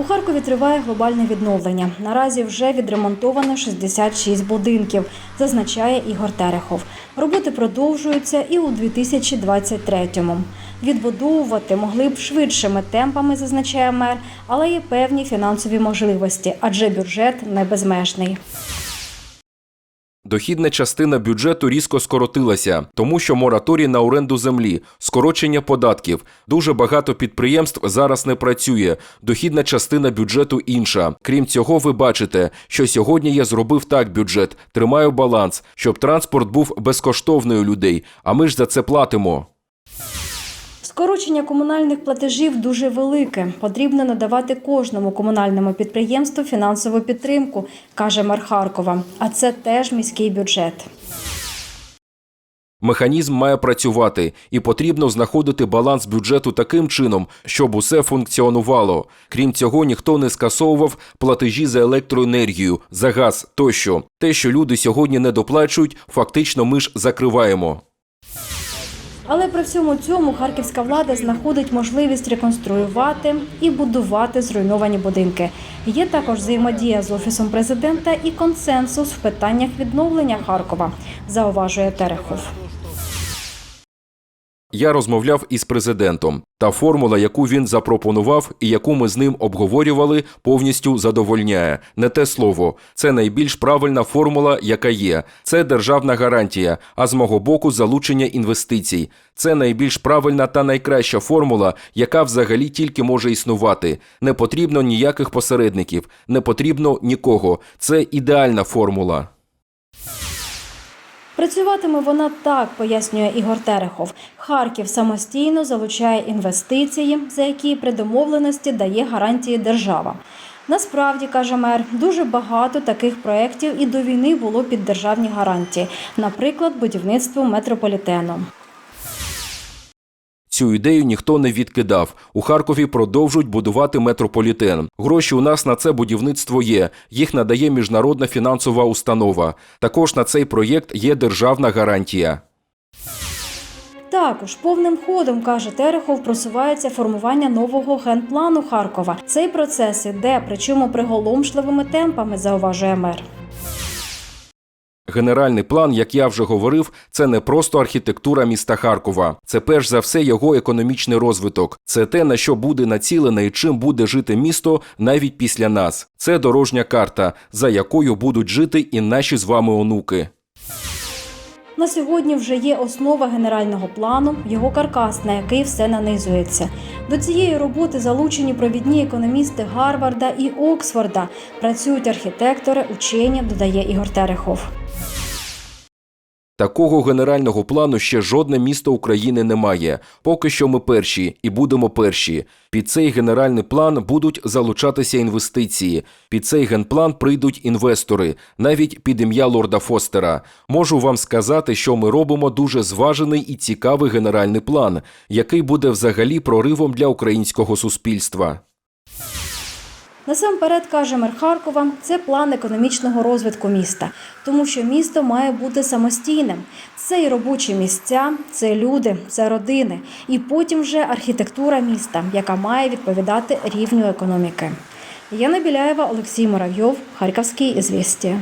У Харкові триває глобальне відновлення. Наразі вже відремонтовано 66 будинків, зазначає Ігор Терехов. Роботи продовжуються і у 2023-му. Відбудовувати могли б швидшими темпами, зазначає мер, але є певні фінансові можливості, адже бюджет не безмежний. Дохідна частина бюджету різко скоротилася, тому що мораторій на оренду землі, скорочення податків. Дуже багато підприємств зараз не працює. Дохідна частина бюджету інша. Крім цього, ви бачите, що сьогодні я зробив так бюджет, тримаю баланс, щоб транспорт був безкоштовний у людей. А ми ж за це платимо. Скорочення комунальних платежів дуже велике. Потрібно надавати кожному комунальному підприємству фінансову підтримку, каже мер Харкова. А це теж міський бюджет. Механізм має працювати, і потрібно знаходити баланс бюджету таким чином, щоб усе функціонувало. Крім цього, ніхто не скасовував платежі за електроенергію, за газ тощо. Те, що люди сьогодні не доплачують, фактично ми ж закриваємо. Але при всьому цьому харківська влада знаходить можливість реконструювати і будувати зруйновані будинки. Є також взаємодія з офісом президента і консенсус в питаннях відновлення Харкова, зауважує Терехов. Я розмовляв із президентом. Та формула, яку він запропонував і яку ми з ним обговорювали, повністю задовольняє. Не те слово. Це найбільш правильна формула, яка є. Це державна гарантія, а з мого боку залучення інвестицій. Це найбільш правильна та найкраща формула, яка взагалі тільки може існувати. Не потрібно ніяких посередників, не потрібно нікого. Це ідеальна формула. Працюватиме вона так, пояснює Ігор Терехов. Харків самостійно залучає інвестиції, за які при домовленості дає гарантії держава. Насправді, каже мер, дуже багато таких проєктів і до війни було під державні гарантії, наприклад, будівництво метрополітену. Цю ідею ніхто не відкидав. У Харкові продовжують будувати метрополітен. Гроші у нас на це будівництво є. Їх надає міжнародна фінансова установа. Також на цей проєкт є державна гарантія. Також повним ходом, каже Терехов, просувається формування нового генплану Харкова. Цей процес іде, причому приголомшливими темпами, зауважує мер. Генеральний план, як я вже говорив, це не просто архітектура міста Харкова. Це перш за все його економічний розвиток. Це те, на що буде націлене і чим буде жити місто навіть після нас. Це дорожня карта, за якою будуть жити і наші з вами онуки. На сьогодні вже є основа генерального плану, його каркас, на який все нанизується. До цієї роботи залучені провідні економісти Гарварда і Оксфорда. Працюють архітектори, учені, додає Ігор Терехов. Такого генерального плану ще жодне місто України не має. Поки що ми перші і будемо перші. Під цей генеральний план будуть залучатися інвестиції. Під цей генплан прийдуть інвестори, навіть під ім'я лорда Фостера. Можу вам сказати, що ми робимо дуже зважений і цікавий генеральний план, який буде взагалі проривом для українського суспільства. Насамперед, каже мер Харкова, це план економічного розвитку міста, тому що місто має бути самостійним. Це і робочі місця, це люди, це родини, і потім вже архітектура міста, яка має відповідати рівню економіки. Яна Біляєва, Олексій Муравйов, Харківський ізвістія.